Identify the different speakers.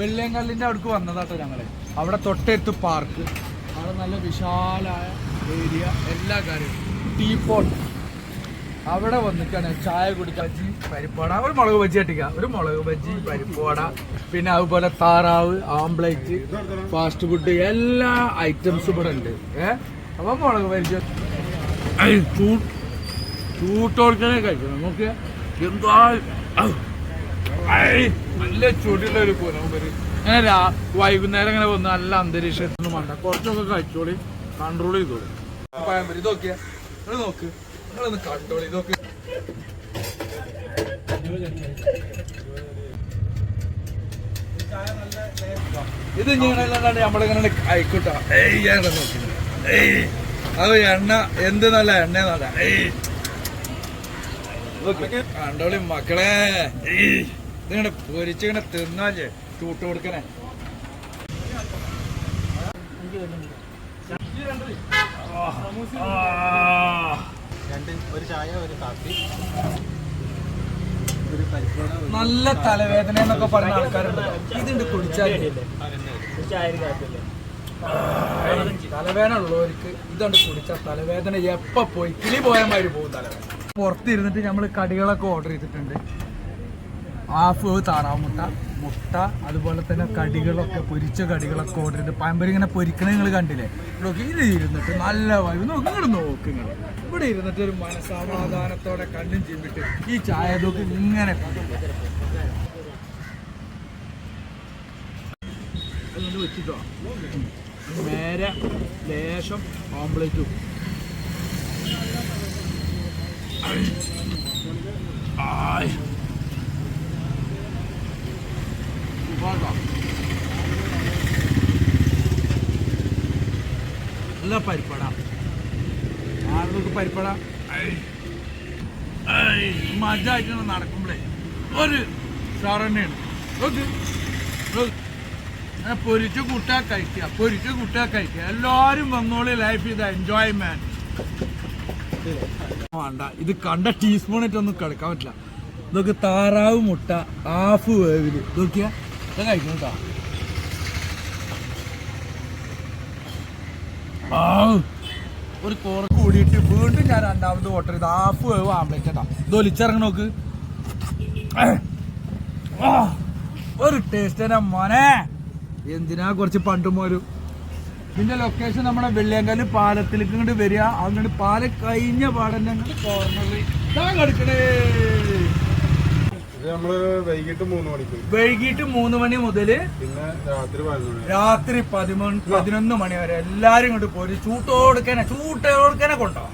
Speaker 1: വെള്ളിയങ്കല്ലിന്റെ അവിടേക്ക് വന്നതാട്ടോ ഞങ്ങൾ അവിടെ തൊട്ടടുത്ത് പാർക്ക് അവിടെ നല്ല വിശാലായ ഏരിയ എല്ലാ കാര്യവും. ടീ പോട്ട് അവിടെ വന്നിട്ടാണ് ചായ കുടിക്കാൻ. ബജ്ജി പരിപ്പാട. ഒരു മുളക് ബജ്ജി അട്ടിക്ക ഒരു മുളക് ബജ്ജി പരിപ്പാട. പിന്നെ അതുപോലെ താറാവ് ആംപ്ലേറ്റ് ഫാസ്റ്റ് ഫുഡ് എല്ലാ ഐറ്റംസും ഇവിടെ ഉണ്ട്. ഏ? അപ്പൊ മുളക് ബജ്ജി. ചൂട്ടോടുക്കനെ കഴിക്കണം. നമുക്ക് എന്താ നല്ല ചൂടുള്ള ഒരു പുനമ്പര് അങ്ങനെ വൈകുന്നേരം ഇങ്ങനെ വന്ന് നല്ല അന്തരീക്ഷത്തൊന്നും വേണ്ട. കുറച്ചൊക്കെ കഴിച്ചോളി കൺട്രോൾ ചെയ്തോളി. നോക്ക് ഇത് നമ്മളിങ്ങനെ ആയിക്കോട്ടെ. ഏയ് അത് എണ്ണ എന്ത് നല്ല എണ്ണ നല്ല. കണ്ടോളി മക്കളെ. ഏയ്. ഇതിങ്ങനെ പൊരിച്ചിങ്ങനെ തിന്നാലേ ചൂട്ട് കൊടുക്കണേ.
Speaker 2: രണ്ട് ഒരു ചായ ഒരു കാപ്പി
Speaker 1: നല്ല തലവേദന എന്നൊക്കെ പറഞ്ഞ ആൾക്കാരുണ്ട് ഇതുണ്ട് കുടിച്ചാൽ തലവേദന ഉള്ളവർക്ക് ഇതുണ്ട് കുടിച്ചാൽ തലവേദന എപ്പോ പോയി? കിളി പോയ മാതിരി പോകും തലവേദന. പുറത്തിരുന്നിട്ട് നമ്മൾ കടികളൊക്കെ ഓർഡർ ചെയ്തിട്ടുണ്ട്. ഹാഫ് താറാവ് മുട്ട. അതുപോലെ തന്നെ കടികളൊക്കെ പൊരിച്ച കടികളൊക്കെ ഓർഡർ ചെയ്ത് ഇങ്ങനെ പൊരിക്കണേ നിങ്ങൾ കണ്ടില്ലേ? നോക്കി ഇത് ഇരുന്നിട്ട് നല്ല വായു നോക്കി ഇങ്ങോട്ട് നോക്ക് നിങ്ങൾ ഇവിടെ ഇരുന്നിട്ട് ഒരു മനസമാധാനത്തോടെ കണ്ണും ചിമ്മിട്ട് ഈ ചായ നോക്കി ഇങ്ങനെ നേരെ ലേശം ഓംപ്ലേറ്റും ആയ്. നല്ല പരിപ്പട. ആളുകൾക്ക് പരിപ്പട? മജായിട്ട് നടക്കുമ്പോഴേ ഒരു സാറന്നെയാണ് നോക്ക്. പൊരിച്ച് കൂട്ടാ കഴിക്കുക പൊരിച്ച് കൂട്ടാ കഴിക്കുക എല്ലാരും വന്നോളി ലൈഫ് ഇത് എൻജോയ്മെന്റ് വേണ്ട ഇത് കണ്ട ടീസ്പൂൺ ഒന്നും കിടക്കാൻ പറ്റില്ല. ഇതൊക്കെ താറാവ് മുട്ട ഹാഫ് വേവിൽ. നോക്കിയാ ഇത് കഴിക്കണം കേട്ടോ ഒരു കുറ കൂടിയിട്ട് വീണ്ടും ഞാൻ രണ്ടാമത് ഓർഡർ ചെയ്ത് ഹാഫ് വേവ് ആംപ്ലേറ്റ് കേട്ടോ ഇത് ഒലിച്ചിറങ്ങി നോക്ക്. ഒരു ടേസ്റ്റ് തന്നെ മോനെ. എന്തിനാ കുറച്ച് പണ്ടും പോരും ഇതിന്റെ ലൊക്കേഷൻ നമ്മുടെ വെള്ളിയങ്കാൽ പാലത്തിലേക്ക് ഇങ്ങോട്ട് വരിക. അങ്ങോട്ട് പാലം കഴിഞ്ഞ പാടന്നെ കോർണറിൽ ഇതാ കടുക്കണേ.
Speaker 2: നമ്മൾ വൈകിട്ട് മൂന്ന് മണിക്ക്.
Speaker 1: വൈകിട്ട് മൂന്ന് മണി മുതൽ
Speaker 2: പിന്നെ രാത്രി
Speaker 1: രാത്രി പതിമൂന്ന് പതിനൊന്ന് മണി വരെ എല്ലാരും ഇങ്ങോട്ട് പോയി ചൂട്ടോടുക്കനെ ചൂട്ടോടുക്കനെ കൊണ്ടോ.